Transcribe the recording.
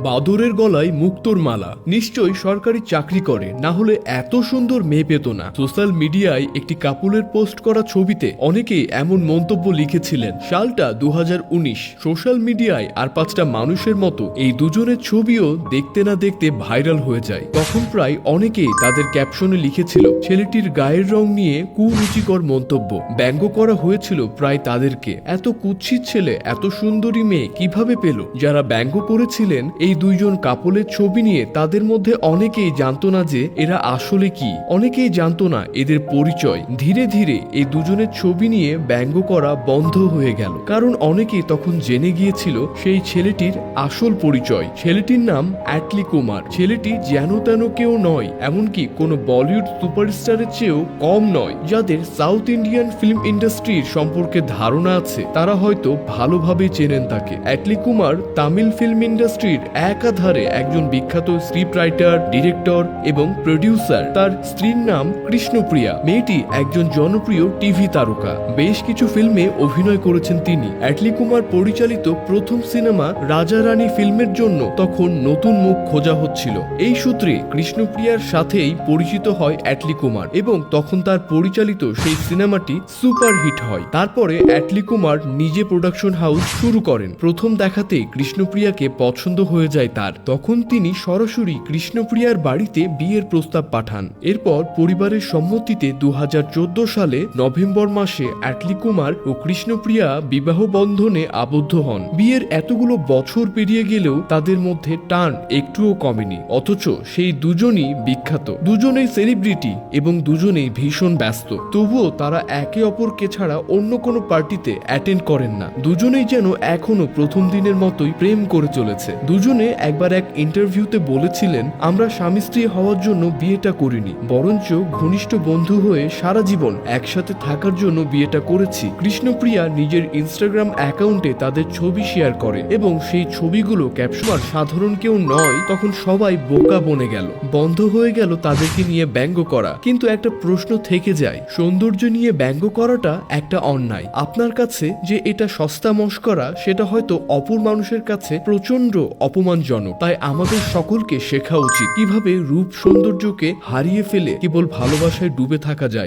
বাদরের গলায় মুক্তোর মালা। নিশ্চয়ই সরকারি চাকরি করে, না হলে এত সুন্দর মেয়ে পেত না। সোশ্যাল মিডিয়ায় একটি কাপুলের পোস্ট করা ছবিতে অনেকেই এমন মন্তব্য লিখেছিলেন, সালটা দুহাজার উনিশ, সোশ্যাল মিডিয়ায় আর পাঁচটা মানুষের মতো এই দুজনের ছবিও দেখতে না দেখতে ভাইরাল হয়ে যায়। তখন প্রায় অনেকেই তাদের ক্যাপশনে লিখেছিল, ছেলেটির গায়ের রং নিয়ে কুরুচিকর মন্তব্য। ব্যঙ্গ করা হয়েছিল প্রায় তাদেরকে। এত কুৎসিত ছেলে, এত সুন্দরী মেয়ে কীভাবে পেল? যারা ব্যঙ্গ করেছিলেন এই দুইজন কাপলের ছবি নিয়ে তাদের মধ্যে অনেকেই জানতো না যে এরা আসলে কি। অনেকেই জানতো না এদের পরিচয়। ধীরে ধীরে এই দুজনের ছবি নিয়ে ব্যঙ্গ করা বন্ধ হয়ে গেল। কারণ অনেকেই তখন জেনে গিয়েছিল সেই ছেলেটির আসল পরিচয়। ছেলেটির নাম অ্যাটলি কুমার। ছেলেটি যেন তেন কেউ নয়, এমনকি কোনো বলিউড সুপারস্টারের চেয়েও কম নয়। যাদের সাউথ ইন্ডিয়ান ফিল্ম ইন্ডাস্ট্রির সম্পর্কে ধারণা আছে, তারা হয়তো ভালোভাবে চেনেন তাকে। অ্যাটলি কুমার তামিল ফিল্ম ইন্ডাস্ট্রির একাধারে একজন বিখ্যাত স্ক্রিপ্ট রাইটার ডিরেক্টর এবং প্রডিউসার তার স্ত্রীর নাম কৃষ্ণপ্রিয়া। মেয়েটি একজন জনপ্রিয় টিভি তারকা। বেশ কিছু ফিল্মে অভিনয় করেছেন তিনি। অ্যাটলি কুমার পরিচালিত প্রথম সিনেমা রাজা রানী ফিল্মের জন্য তখন নতুন মুখ খোঁজা হচ্ছিল। এই সূত্রে কৃষ্ণপ্রিয়ার সাথেই পরিচিত হয় অ্যাটলি কুমার এবং তখন তার পরিচালিত সেই সিনেমাটি সুপার হিট হয়। তারপরে অ্যাটলি কুমার নিজে প্রোডাকশন হাউস শুরু করেন। প্রথম দেখাতেই কৃষ্ণপ্রিয়াকে পছন্দ হয়ে যায় তার। তখন তিনি সরাসরি কৃষ্ণপ্রিয়ার বাড়িতে বিয়ের প্রস্তাব পাঠান। এরপর পরিবারের সম্মতিতে দু সালে নভেম্বর মাসে অ্যাটলি কুমার ও কৃষ্ণপ্রিয়া বিবাহ বন্ধনে আবদ্ধ হন। বিয়ের এতগুলো বছর পেরিয়ে গেলেও তাদের মধ্যে টান একটুও কমেনি। অথচ সেই দুজনই বিখ্যাত। দুজনেই সেলিব্রিটি এবং দুজনেই ভীষণ ব্যস্ত। তবুও তারা একে অপরকে ছাড়া অন্য কোনো পার্টিতে অ্যাটেন্ড করেন না। দুজনেই যেন এখনও প্রথম দিনের মতোই প্রেম করে চলেছে। দুজনে একবার এক ইন্টারভিউতে বলেছিলেন, আমরা স্বামী স্ত্রী হওয়ার জন্য বিয়েটা করিনি, বরঞ্চ ঘনিষ্ঠ বন্ধু হয়ে সারা জীবন একসাথে থাকার জন্য বিয়েটা করেছি। কৃষ্ণপ্রিয়া নিজের ইনস্টাগ্রাম অ্যাকাউন্টে তাদের ছবি শেয়ার করে এবং সেই ছবিগুলো ক্যাপশন, সাধারণ কেউ নয় তখন সবাই বোকা বনে গেল। বন্ধ হয়ে গেল তাদেরকে নিয়ে ব্যঙ্গ করা। কিন্তু একটা প্রশ্ন থেকে যায়, সৌন্দর্য নিয়ে ব্যঙ্গ করাটা একটা অন্যায়। আপনার কাছে যে এটা সস্তা মস্করা সেটা হয়তো অপর মানুষের কাছে প্রচণ্ড অপমানজনক। তাই আমাদের সকলকে শেখা উচিত কীভাবে রূপ সৌন্দর্যকে হারিয়ে ফেলে কেবল ভালোবাসায় ডুবে থাকা যায়।